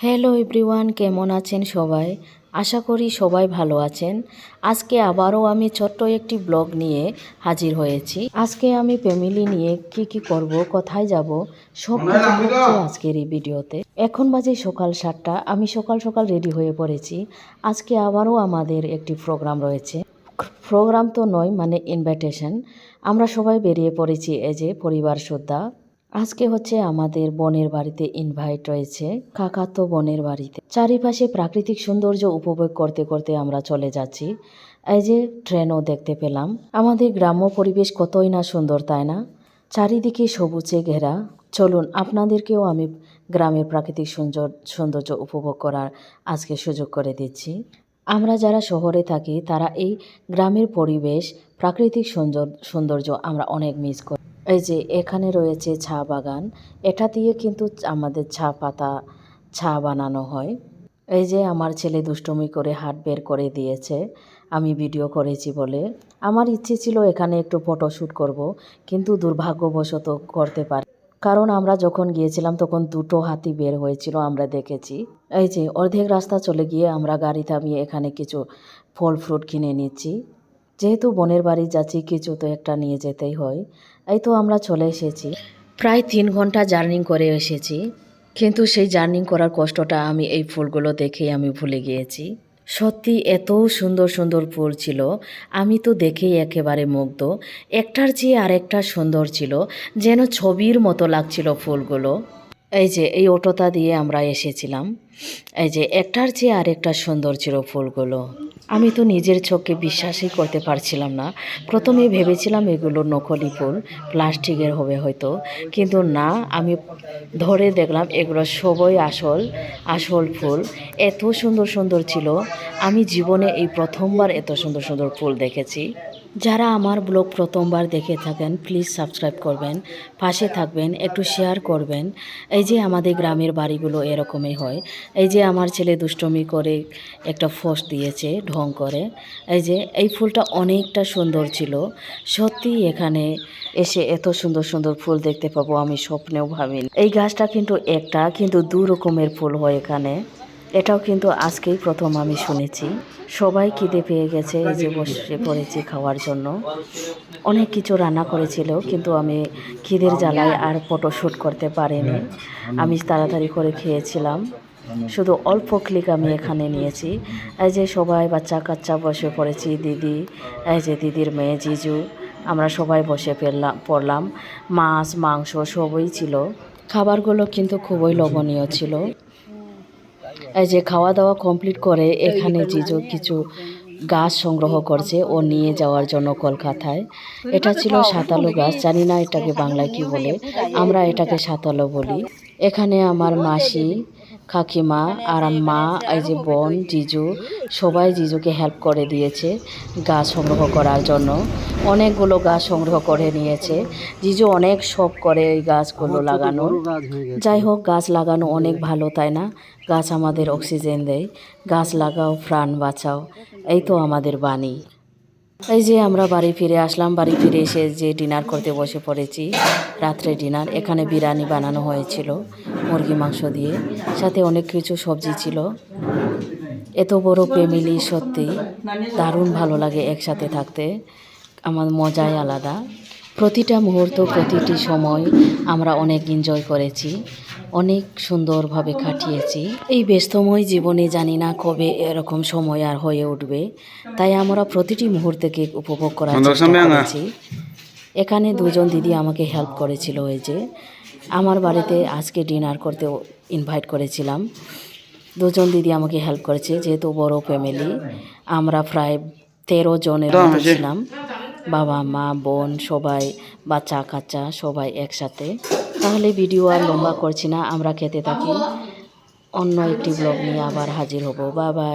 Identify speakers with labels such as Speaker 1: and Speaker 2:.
Speaker 1: Hello everyone কেমন আছেন সবাই? আশা করি সবাই ভালো আছেন। আজকে আবারও আমি ছোট্ট একটি ব্লগ নিয়ে হাজির হয়েছি। আজকে আমি ফ্যামিলি নিয়ে কি কি করব কোথায় যাব সব কিছু আজকের এই ভিডিওতে। এখন বাজে সকাল সাতটা আমি সকাল সকাল রেডি হয়ে পড়েছি। আজকে আবারও আমাদের একটি প্রোগ্রাম রয়েছে। প্রোগ্রাম তো নয় মানে ইনভাইটেশন আমরা সবাই বেরিয়ে পড়েছি এই যে পরিবার শ্রদ্ধা আজকে হচ্ছে আমাদের বনের বাড়িতে ইনভাইট রয়েছে। কাকাতো বনের বাড়িতে। চারিপাশে প্রাকৃতিক সৌন্দর্য উপভোগ করতে করতে আমরা চলে যাচ্ছি। এই যে ট্রেনও দেখতে পেলাম। আমাদের গ্রাম্য পরিবেশ কতই না সুন্দর, তাই না? চারিদিকে সবুজে ঘেরা। চলুন, আপনাদেরকেও আমি গ্রামের প্রাকৃতিক সৌন্দর্য সৌন্দর্য উপভোগ করার আজকে সুযোগ করে দিচ্ছি। আমরা যারা শহরে থাকি, তারা এই গ্রামের পরিবেশ, প্রাকৃতিক সৌন্দর্য আমরা অনেক মিস করি। এই যে, এখানে রয়েছে চা বাগান। এটা দিয়ে কিন্তু আমাদের চা পাতা, চা বানানো হয়। এই যে, আমার ছেলে দুষ্টুমি করে হাট বের করে দিয়েছে। আমি ভিডিও করেছি বলে। আমার ইচ্ছে ছিল এখানে একটু ফটোশ্যুট করব, কিন্তু দুর্ভাগ্যবশত করতে পারি। কারণ আমরা যখন গিয়েছিলাম, তখন দুটো হাতি বের হয়েছিল, আমরা দেখেছি। এই যে, অর্ধেক রাস্তা চলে গিয়ে আমরা গাড়ি থামিয়ে এখানে কিছু ফল ফ্রুট কিনে নিচ্ছি। যেহেতু বোনের বাড়ি যাচ্ছি, কিছু তো একটা নিয়ে যেতেই হয়। এই তো আমরা চলে এসেছি। প্রায় তিন ঘণ্টা জার্নিং করে এসেছি, কিন্তু সেই জার্নিং করার কষ্টটা আমি এই ফুলগুলো দেখেই আমি ভুলে গিয়েছি। সত্যি এত সুন্দর সুন্দর ফুল ছিল, আমি তো দেখেই একেবারে মুগ্ধ। একটার চেয়ে আরেকটা সুন্দর ছিল, যেন ছবির মতো লাগছিল ফুলগুলো। এই যে, এই অটোটা দিয়ে আমরা এসেছিলাম। এই যে, একটার চেয়ে আরেকটা সুন্দর ছিল ফুলগুলো। আমি তো নিজের চোখে বিশ্বাসই করতে পারছিলাম না। প্রথমে ভেবেছিলাম এগুলো নকলি ফুল, প্লাস্টিকের হবে হয়তো। কিন্তু না, আমি ধরে দেখলাম এগুলো সবই আসল আসল ফুল। এত সুন্দর সুন্দর ছিল। আমি জীবনে এই প্রথমবার এত সুন্দর সুন্দর ফুল দেখেছি। যারা আমার ব্লগ প্রথমবার দেখে থাকেন প্লিজ সাবস্ক্রাইব করবেন, পাশে থাকবেন, একটু শেয়ার করবেন। এই যে আমাদের গ্রামের বাড়িগুলো এরকমই হয়। এই যে আমার ছেলে দুষ্টমি করে একটা ফোস দিয়েছে, ঢং করে। এই যে এই ফুলটা অনেকটা সুন্দর ছিল। সত্যি এখানে এসে এত সুন্দর সুন্দর ফুল দেখতে পাবো আমি স্বপ্নেও ভাবিনি। এই গাছটা কিন্তু একটা, কিন্তু দু রকমের ফুল হয় এখানে। এটাও কিন্তু আজকেই প্রথম আমি শুনেছি। সবাই খিদে পেয়ে গেছে এই যে বসে পড়েছি খাওয়ার জন্য। অনেক কিছু রান্না করেছিল, কিন্তু আমি খিদের জ্বালায় আর ফটো শ্যুট করতে পারিনি। আমি তাড়াতাড়ি করে খেয়েছিলাম। শুধু অল্প ক্লিক আমি এখানে নিয়েছি। এই যে সবাই বাচ্চা কাচ্চা বসে পড়েছি, দিদি, এই যে দিদির মেয়ে জিজু, আমরা সবাই বসে পেলাম, পড়লাম। মাছ, মাংস সবই ছিল। খাবারগুলো কিন্তু খুবই লোভনীয় ছিল। এই যে খাওয়া দাওয়া কমপ্লিট করে এখানে জিজু কিছু গাছ সংগ্রহ করছে, ও নিয়ে যাওয়ার জন্য কলকাতায়। এটা ছিল সাতালো গাছ, জানি না এটাকে বাংলায় কি বলে। আমরা এটাকে সাতালো বলি। এখানে আমার মাসি কাকিমা আর মা এই যে বোন জিজু সবাই জিজুকে হেল্প করে দিয়েছে গাছ সংগ্রহ করার জন্য। অনেকগুলো গাছ সংগ্রহ করে নিয়েছে। জিজু অনেক শখ করে এই গাছগুলো লাগানোর যাই হোক গাছ লাগানো অনেক ভালো তাই না? গাছ আমাদের অক্সিজেন দেয়। গাছ লাগাও প্রাণ বাঁচাও। এই তো আমাদের বাণী। এই যে আমরা বাড়ি ফিরে আসলাম, বাড়ি ফিরে এসে যে ডিনার করতে বসে পড়েছি, রাত্রে ডিনার, এখানে বিরিয়ানি বানানো হয়েছিল, মুরগি মাংস দিয়ে, সাথে অনেক কিছু সবজি ছিল। এত বড় ফ্যামিলি সত্যি দারুণ ভালো লাগে একসাথে থাকতে, আমার মজাই আলাদা। প্রতিটা মুহূর্ত প্রতিটি সময় আমরা অনেক এনজয় করেছি অনেক সুন্দরভাবে কাটিয়েছি। এই ব্যস্তময় জীবনে জানি না কবে এরকম সময় আর হয়ে উঠবে তাই আমরা প্রতিটি মুহূর্তকে উপভোগ করার চেষ্টা করেছি। এখানে দুজন দিদি আমাকে হেল্প করেছিল ওই যে আমার বাড়িতে আজকে ডিনার করতে ইনভাইট করেছিলাম। দুজন দিদি আমাকে হেল্প করেছে যেহেতু বড় ফ্যামিলি আমরা প্রায় তেরো জনের ছিলাম। বাবা, মা, বোন, সবাই, বাচ্চা, কাচ্চা, সবাই একসাথে। তাহলে ভিডিও আর লম্বা করছি না, আমরা খেতে থাকি। অন্য একটি ব্লগ নিয়ে আবার হাজির হব। বা বাই।